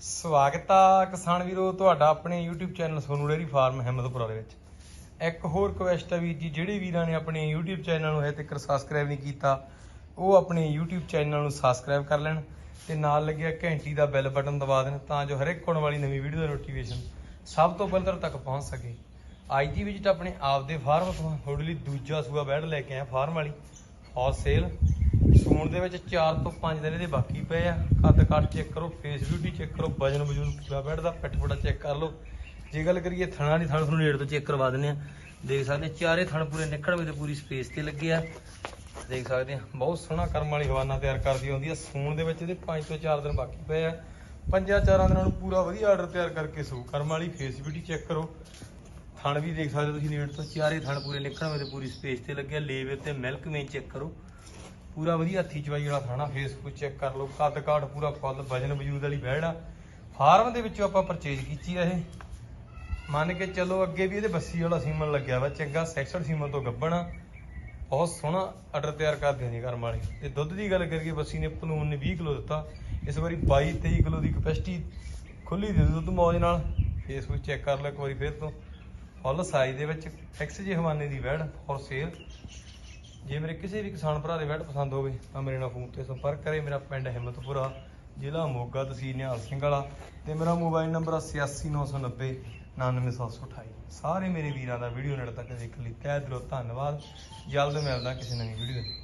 ਸਵਾਗਤ ਆ ਕਿਸਾਨ ਵੀਰੋ, ਤੁਹਾਡਾ ਆਪਣੇ YouTube channel Sonu dairy farm Himmatpura ਦੇ ਵਿੱਚ। ਇੱਕ ਹੋਰ ਰਿਕੁਐਸਟ ਆ ਵੀਰ ਜੀ, ਜਿਹੜੇ ਵੀਰਾਂ ਨੇ ਆਪਣੇ YouTube ਚੈਨਲ ਨੂੰ ਹਜੇ ਤੱਕ ਸਬਸਕ੍ਰਾਈਬ ਨਹੀਂ ਕੀਤਾ, ਉਹ ਆਪਣੇ YouTube ਚੈਨਲ ਨੂੰ ਸਬਸਕ੍ਰਾਈਬ ਕਰ ਲੈਣ ਤੇ ਨਾਲ ਲੱਗਿਆ ਘੰਟੀ ਦਾ ਬੈਲ ਬਟਨ ਦਬਾ ਦੇਣ, ਤਾਂ ਜੋ ਹਰ ਇੱਕ ਆਉਣ ਵਾਲੀ ਨਵੀਂ ਵੀਡੀਓ ਦਾ ਨੋਟੀਫਿਕੇਸ਼ਨ ਸਭ ਤੋਂ ਪਹਿਲਾਂ ਤੱਕ ਪਹੁੰਚ ਸਕੇ। ਅੱਜ ਦੀ ਵਿਜ਼ਿਟ ਆਪਣੇ ਆਪ ਦੇ ਫਾਰਮ ਤੋਂ, ਤੁਹਾਡੇ ਲਈ ਦੂਜਾ ਸੂਆ ਬੈਡ ਲੈ ਕੇ ਆਇਆ ਫਾਰਮ ਵਾਲੀ ਹੌਟ ਸੇਲ ਸੂਣ ਦੇ ਵਿੱਚ 4 ਤੋਂ 5 ਦਿਨ ਇਹਦੇ ਬਾਕੀ ਪਏ ਆ। ਕੱਦ ਕੱਟ ਚੈੱਕ ਕਰੋ ਫੇਸ ਬਿਊਟੀ ਚੈੱਕ ਕਰੋ ਵਜਨ ਵਜੂਨ ਪੂਰਾ ਬੈਠਦਾ ਪਿੱਠ ਪੁੜਾ ਚੈੱਕ ਕਰ ਲਓ। ਜੇ ਗੱਲ ਕਰੀਏ ਥਣਾ ਦੀ ਥਣ ਤੁਹਾਨੂੰ ਨੇੜ ਤੋਂ ਚੈੱਕ ਕਰਵਾ ਦਿੰਦੇ ਆ। ਦੇਖ ਸਕਦੇ ਆ, ਚਾਰੇ ਥਣ ਪੂਰੇ ਨਿਕਲਵੇਂ ਤੇ ਪੂਰੀ ਸਪੇਸ ਤੇ ਲੱਗੇ ਆ। ਦੇਖ ਸਕਦੇ ਆ ਬਹੁਤ ਸੋਹਣਾ ਕਰਮ ਵਾਲੀ ਹਵਾਨਾ ਤਿਆਰ ਕਰਦੀ ਹੁੰਦੀ ਆ। ਸੂਣ ਦੇ ਵਿੱਚ ਇਹਦੇ 5 ਤੋਂ 4 ਦਿਨ ਬਾਕੀ ਪਏ ਆ। ਪੰਜਾਂ ਚਾਰਾਂ ਦਿਨਾਂ ਨੂੰ ਪੂਰਾ ਵਧੀਆ ਆਰਡਰ ਤਿਆਰ ਕਰਕੇ ਸੂ। ਕਰਮ ਵਾਲੀ ਫੇਸ ਬਿਊਟੀ ਚੈੱਕ ਕਰੋ। ਥਣ ਵੀ ਦੇਖ ਸਕਦੇ ਹੋ ਤੁਸੀਂ ਨੇੜ ਤੋਂ ਚਾਰੇ ਥਣ ਪੂਰੇ ਨਿਕਲਵੇਂ ਤੇ ਪੂਰੀ ਸਪੇਸ ਤੇ ਲੱਗਿਆ ਲੇਵੇ ਤੇ ਮਿਲਕ ਮੇਨ ਚੈੱਕ ਕਰੋ। ਪੂਰਾ ਵਧੀਆ ਹੱਥੀ ਚਵਾਈ ਵਾਲਾ ਥਾਣਾ ਫੇਸਬੁੱਕ ਚੈੱਕ ਕਰ ਲਓ, ਕੱਦ ਕਾਠ ਪੂਰਾ ਫੁੱਲ, ਵਜਨ ਵਜੂਦ ਵਾਲੀ ਬੈੜ ਆ। ਫਾਰਮ ਦੇ ਵਿੱਚੋਂ ਆਪਾਂ ਪਰਚੇਜ ਕੀਤੀ ਆ ਇਹ। ਮੰਨ ਕੇ ਚੱਲੋ ਅੱਗੇ ਵੀ ਇਹਦੇ ਬੱਸੀ ਵਾਲਾ ਸੀਮਨ ਲੱਗਿਆ ਵਾ, ਚੰਗਾ, ਸੈਕਸਡ ਸੀਮਨ ਤੋਂ ਗੱਬਣਾ ਬਹੁਤ ਸੋਹਣਾ ਆਰਡਰ ਤਿਆਰ ਕਰਦੇ ਨੇ ਕਰਮ ਵਾਲੇ। ਤੇ ਦੁੱਧ ਦੀ ਗੱਲ ਕਰੀਏ, ਬੱਸੀ ਨੇ ਪਲੂਨ ਨੇ 20 ਕਿਲੋ ਦਿੱਤਾ। ਇਸ ਵਾਰੀ 22 23 ਕਿਲੋ ਦੀ ਕਪੈਸਿਟੀ ਖੁੱਲੀ ਦੇ ਦੁੱਧ ਮੌਜ ਨਾਲ। ਫੇਸਬੁੱਕ ਚੈੱਕ ਕਰ ਲਓ ਇੱਕ ਵਾਰੀ ਫਿਰ ਤੋਂ। ਫੁੱਲ ਸਾਈਜ਼ ਦੇ ਵਿੱਚ ਐਕਸ ਜੇ ਹਵਾਨੇ ਦੀ ਵੈੜ ਫॉर ਸੇਲ ਜੇ ਮੇਰੇ ਕਿਸੇ ਵੀ ਕਿਸਾਨ ਭਰਾ ਦੇ ਵੈਟ ਪਸੰਦ ਹੋਵੇ, ਤਾਂ ਮੇਰੇ ਨਾਲ ਫੋਨ ਤੇ ਸੰਪਰਕ ਕਰੇ। ਮੇਰਾ ਪਿੰਡ ਹਿੰਮਤਪੁਰਾ, ਜ਼ਿਲ੍ਹਾ ਮੋਗਾ, ਤਹਿਸੀਲ ਨਿਹਾਲ ਸਿੰਘ ਵਾਲਾ ਤੇ ਮੇਰਾ ਮੋਬਾਈਲ ਨੰਬਰ 86990 99728 ਸਾਰੇ ਮੇਰੇ ਵੀਰਾਂ ਦਾ ਵੀਡੀਓ ਨੇੜੇ ਤੱਕ ਦੇਖਣ ਲਈ। ਤਹਿ ਦਿਲੋਂ ਧੰਨਵਾਦ। ਜਲਦ ਮਿਲਦਾ ਕਿਸੇ ਨਵੀਂ ਵੀਡੀਓ ਦੇ